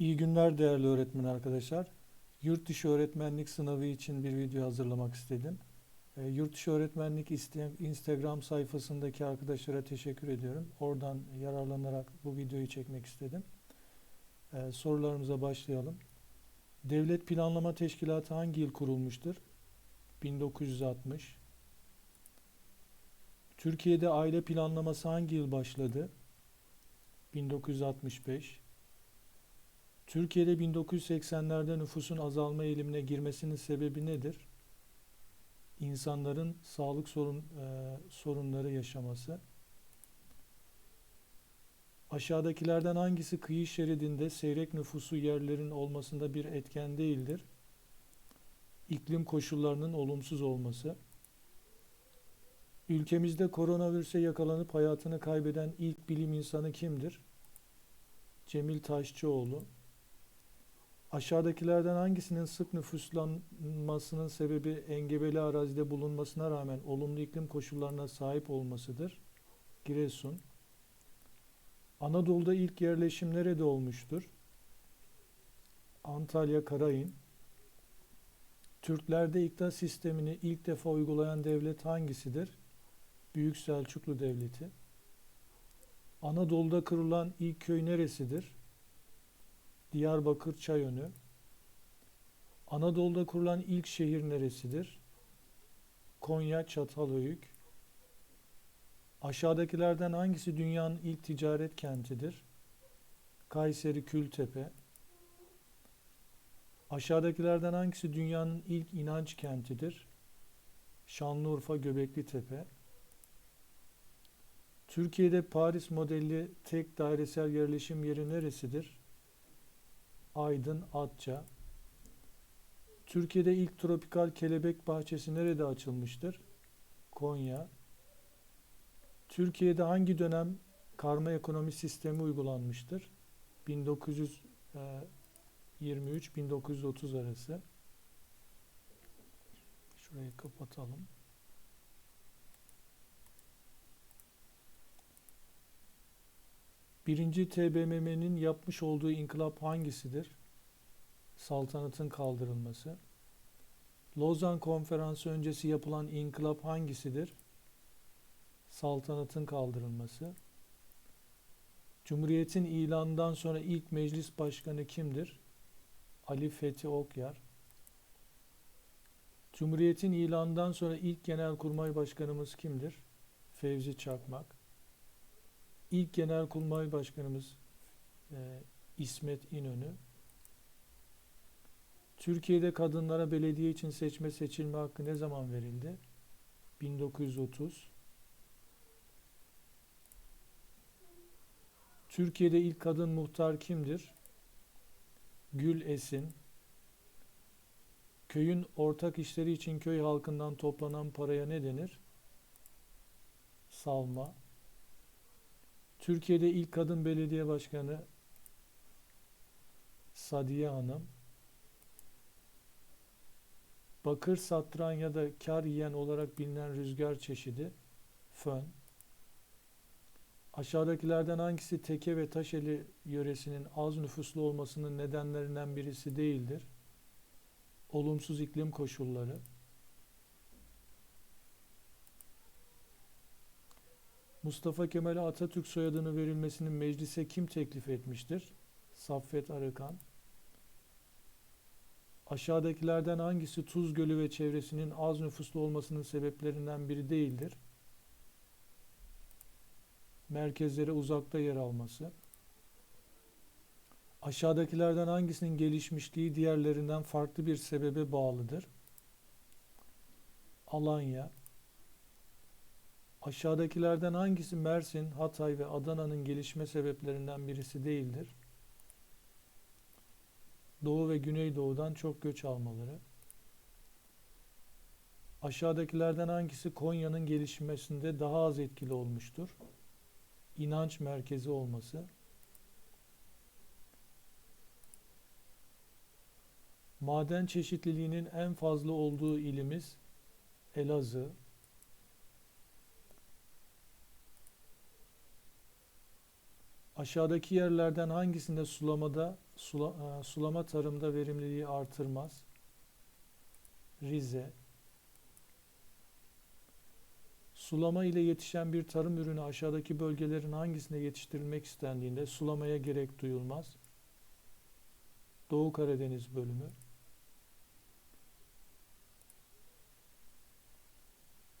İyi günler değerli öğretmen arkadaşlar. Yurt dışı öğretmenlik sınavı için bir video hazırlamak istedim. E, yurt dışı öğretmenlik iste- Instagram sayfasındaki arkadaşlara teşekkür ediyorum. Oradan yararlanarak bu videoyu çekmek istedim. E, sorularımıza başlayalım. Devlet Planlama Teşkilatı hangi yıl kurulmuştur? 1960. Türkiye'de aile planlaması hangi yıl başladı? 1965. Türkiye'de 1980'lerde nüfusun azalma eğilimine girmesinin sebebi nedir? İnsanların sağlık sorun, e, sorunları yaşaması. Aşağıdakilerden hangisi kıyı şeridinde seyrek nüfusu yerlerin olmasında bir etken değildir? İklim koşullarının olumsuz olması. Ülkemizde koronavirüse yakalanıp hayatını kaybeden ilk bilim insanı kimdir? Cemil Taşçıoğlu. Aşağıdakilerden hangisinin sık nüfuslanmasının sebebi engebeli arazide bulunmasına rağmen olumlu iklim koşullarına sahip olmasıdır? Giresun. Anadolu'da ilk yerleşim nerede olmuştur? Antalya Karayın. Türklerde iktidar sistemini ilk defa uygulayan devlet hangisidir? Büyük Selçuklu Devleti. Anadolu'da kurulan ilk köy neresidir? Diyarbakır Çayönü. Anadolu'da kurulan ilk şehir neresidir? Konya Çatalhöyük. Aşağıdakilerden hangisi dünyanın ilk ticaret kentidir? Kayseri Kültepe. Aşağıdakilerden hangisi dünyanın ilk inanç kentidir? Şanlıurfa Göbekli Tepe. Türkiye'de Paris modelli tek dairesel yerleşim yeri neresidir? Aydın Atça. Türkiye'de ilk tropikal kelebek bahçesi nerede açılmıştır? Konya. Türkiye'de hangi dönem karma ekonomi sistemi uygulanmıştır? 1923-1930 arası. Şurayı kapatalım. Birinci TBMM'nin yapmış olduğu inkılap hangisidir? Saltanatın kaldırılması. Lozan Konferansı öncesi yapılan inkılap hangisidir? Saltanatın kaldırılması. Cumhuriyetin ilanından sonra ilk meclis başkanı kimdir? Ali Fethi Okyar. Cumhuriyetin ilanından sonra ilk genelkurmay başkanımız kimdir? Fevzi Çakmak. İlk Genelkurmay Başkanımız e, İsmet İnönü. Türkiye'de kadınlara belediye için seçme seçilme hakkı ne zaman verildi? 1930. Türkiye'de ilk kadın muhtar kimdir? Gül Esin. Köyün ortak işleri için köy halkından toplanan paraya ne denir? Salma. Türkiye'de ilk kadın belediye başkanı Sadiye Hanım. Bakır satran ya da kar yiyen olarak bilinen rüzgar çeşidi fön. Aşağıdakilerden hangisi Teke ve Taşeli yöresinin az nüfuslu olmasının nedenlerinden birisi değildir? Olumsuz iklim koşulları. Mustafa Kemal'e Atatürk soyadını verilmesinin meclise kim teklif etmiştir? Saffet Arıkan. Aşağıdakilerden hangisi Tuz Gölü ve çevresinin az nüfuslu olmasının sebeplerinden biri değildir? Merkezlere uzakta yer alması. Aşağıdakilerden hangisinin gelişmişliği diğerlerinden farklı bir sebebe bağlıdır? Alanya. Aşağıdakilerden hangisi Mersin, Hatay ve Adana'nın gelişme sebeplerinden birisi değildir? Doğu ve Güneydoğu'dan çok göç almaları. Aşağıdakilerden hangisi Konya'nın gelişmesinde daha az etkili olmuştur? İnanç merkezi olması. Maden çeşitliliğinin en fazla olduğu ilimiz Elazığ. Aşağıdaki yerlerden hangisinde sulamada sula- e, sulama tarımda verimliliği artırmaz? Rize. Sulama ile yetişen bir tarım ürünü aşağıdaki bölgelerin hangisinde yetiştirilmek istendiğinde sulamaya gerek duyulmaz? Doğu Karadeniz bölümü.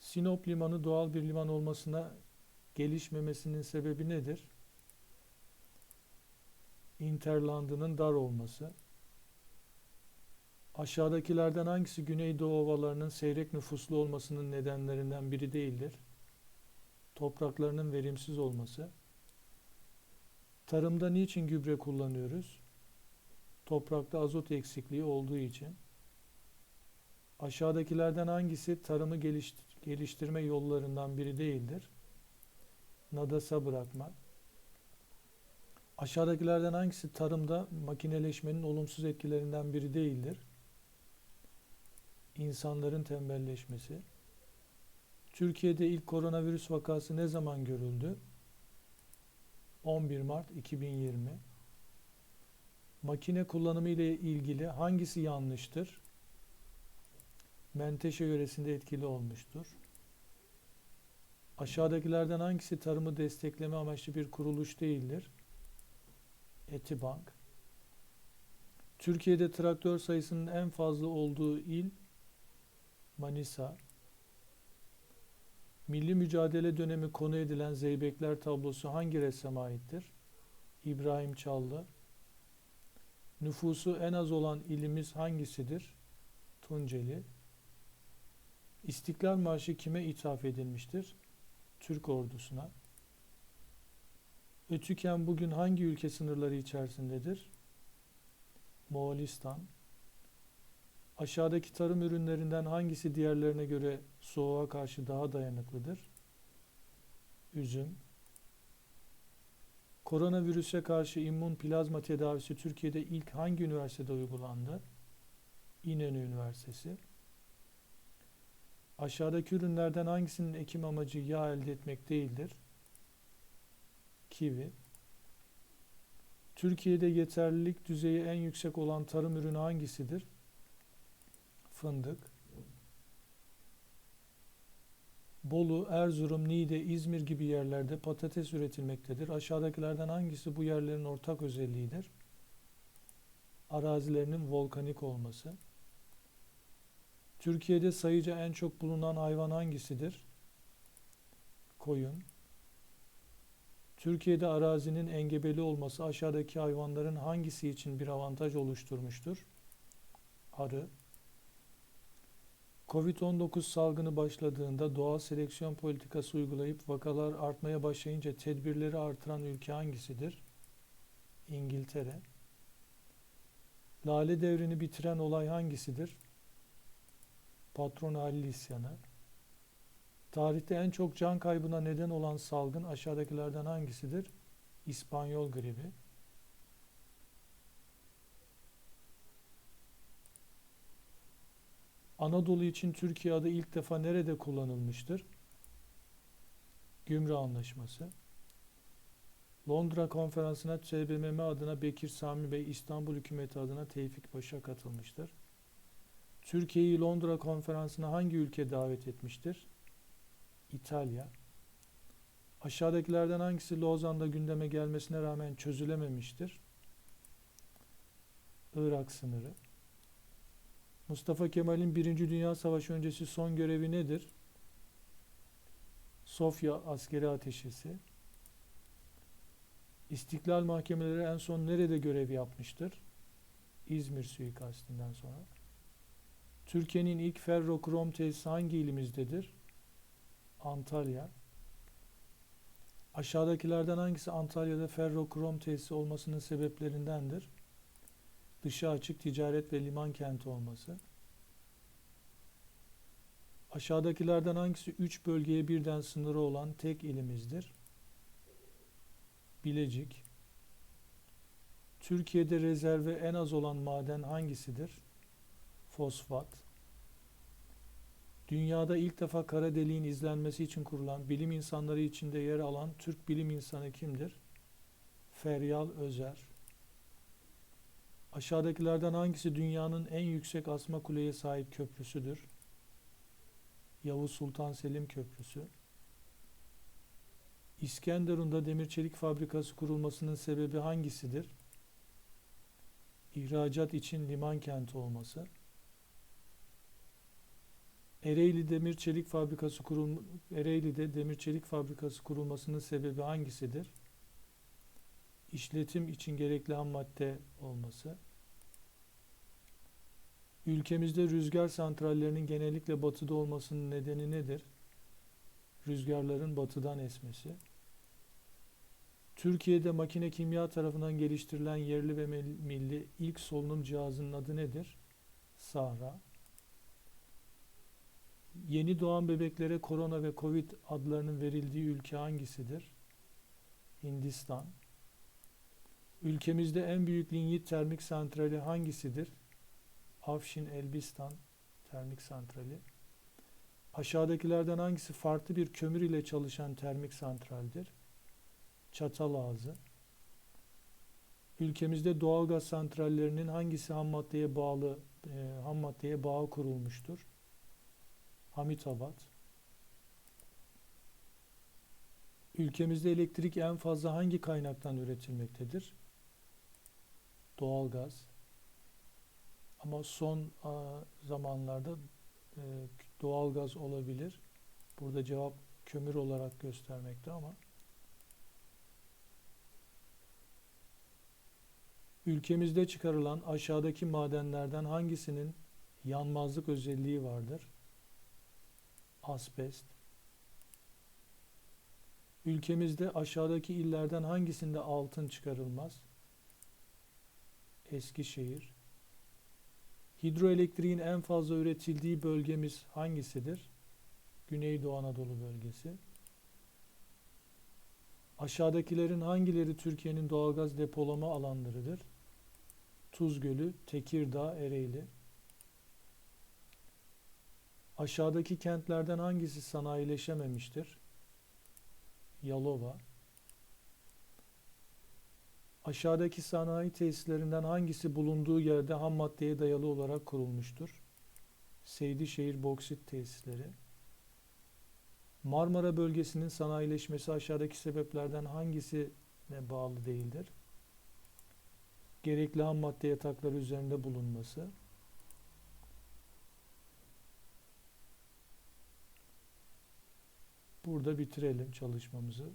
Sinop limanı doğal bir liman olmasına gelişmemesinin sebebi nedir? Interlandının dar olması. Aşağıdakilerden hangisi Güneydoğu ovalarının seyrek nüfuslu olmasının nedenlerinden biri değildir? Topraklarının verimsiz olması. Tarımda niçin gübre kullanıyoruz? Toprakta azot eksikliği olduğu için. Aşağıdakilerden hangisi tarımı geliş- geliştirme yollarından biri değildir? Nadasa bırakma. Aşağıdakilerden hangisi tarımda makineleşmenin olumsuz etkilerinden biri değildir? İnsanların tembelleşmesi. Türkiye'de ilk koronavirüs vakası ne zaman görüldü? 11 Mart 2020. Makine kullanımı ile ilgili hangisi yanlıştır? Menteşe yöresinde etkili olmuştur. Aşağıdakilerden hangisi tarımı destekleme amaçlı bir kuruluş değildir? Etibank. Türkiye'de traktör sayısının en fazla olduğu il Manisa. Milli mücadele dönemi konu edilen Zeybekler tablosu hangi ressama aittir? İbrahim Çallı. Nüfusu en az olan ilimiz hangisidir? Tunceli. İstiklal Marşı kime ithaf edilmiştir? Türk ordusuna. Ötüken bugün hangi ülke sınırları içerisindedir? Moğolistan. Aşağıdaki tarım ürünlerinden hangisi diğerlerine göre soğuğa karşı daha dayanıklıdır? Üzüm. Koronavirüse karşı immün plazma tedavisi Türkiye'de ilk hangi üniversitede uygulandı? İnönü Üniversitesi. Aşağıdaki ürünlerden hangisinin ekim amacı yağ elde etmek değildir? Kivi. Türkiye'de yeterlilik düzeyi en yüksek olan tarım ürünü hangisidir? Fındık. Bolu, Erzurum, Niğde, İzmir gibi yerlerde patates üretilmektedir. Aşağıdakilerden hangisi bu yerlerin ortak özelliğidir? Arazilerinin volkanik olması. Türkiye'de sayıca en çok bulunan hayvan hangisidir? Koyun. Türkiye'de arazinin engebeli olması aşağıdaki hayvanların hangisi için bir avantaj oluşturmuştur? Arı. Covid-19 salgını başladığında doğal seleksiyon politikası uygulayıp vakalar artmaya başlayınca tedbirleri artıran ülke hangisidir? İngiltere. Lale devrini bitiren olay hangisidir? Patron Halil isyanı. Tarihte en çok can kaybına neden olan salgın aşağıdakilerden hangisidir? İspanyol gribi. Anadolu için Türkiye adı ilk defa nerede kullanılmıştır? Gümrü Anlaşması. Londra konferansına TBMM adına Bekir Sami Bey, İstanbul hükümeti adına Tevfik Paşa katılmıştır. Türkiye'yi Londra konferansına hangi ülke davet etmiştir? İtalya. Aşağıdakilerden hangisi Lozan'da gündeme gelmesine rağmen çözülememiştir? Irak sınırı. Mustafa Kemal'in Birinci Dünya Savaşı öncesi son görevi nedir? Sofya askeri ateşesi. İstiklal mahkemeleri en son nerede görev yapmıştır? İzmir suikastinden sonra. Türkiye'nin ilk ferrokrom tesisi hangi ilimizdedir? Antalya. Aşağıdakilerden hangisi Antalya'da ferrokrom tesisi olmasının sebeplerindendir? Dışa açık ticaret ve liman kenti olması. Aşağıdakilerden hangisi üç bölgeye birden sınırı olan tek ilimizdir? Bilecik. Türkiye'de rezerve en az olan maden hangisidir? Fosfat. Dünyada ilk defa kara deliğin izlenmesi için kurulan bilim insanları içinde yer alan Türk bilim insanı kimdir? Feryal Özer. Aşağıdakilerden hangisi dünyanın en yüksek asma kuleye sahip köprüsüdür? Yavuz Sultan Selim Köprüsü. İskenderun'da demir çelik fabrikası kurulmasının sebebi hangisidir? İhracat için liman kenti olması. Ereğli Demir Çelik Fabrikası kurul Ereğli'de demir çelik fabrikası kurulmasının sebebi hangisidir? İşletim için gerekli ham madde olması. Ülkemizde rüzgar santrallerinin genellikle batıda olmasının nedeni nedir? Rüzgarların batıdan esmesi. Türkiye'de makine kimya tarafından geliştirilen yerli ve milli ilk solunum cihazının adı nedir? Sahra. Yeni doğan bebeklere korona ve covid adlarının verildiği ülke hangisidir? Hindistan. Ülkemizde en büyük linyit termik santrali hangisidir? Afşin Elbistan termik santrali. Aşağıdakilerden hangisi farklı bir kömür ile çalışan termik santraldir? Çatalazı. Ülkemizde doğalgaz santrallerinin hangisi ham maddeye bağlı e, ham maddeye bağ kurulmuştur? Hamitabat. Ülkemizde elektrik en fazla hangi kaynaktan üretilmektedir? Doğalgaz. Ama son zamanlarda e, doğalgaz olabilir. Burada cevap kömür olarak göstermekte ama ülkemizde çıkarılan aşağıdaki madenlerden hangisinin yanmazlık özelliği vardır? Asbest. Ülkemizde aşağıdaki illerden hangisinde altın çıkarılmaz? Eskişehir. Hidroelektriğin en fazla üretildiği bölgemiz hangisidir? Güneydoğu Anadolu bölgesi. Aşağıdakilerin hangileri Türkiye'nin doğalgaz depolama alanlarıdır? Tuz Gölü, Tekirdağ, Ereğli. Aşağıdaki kentlerden hangisi sanayileşememiştir? Yalova. Aşağıdaki sanayi tesislerinden hangisi bulunduğu yerde ham maddeye dayalı olarak kurulmuştur? Seydişehir boksit tesisleri. Marmara bölgesinin sanayileşmesi aşağıdaki sebeplerden hangisine bağlı değildir? Gerekli ham madde yatakları üzerinde bulunması. Burada bitirelim çalışmamızı.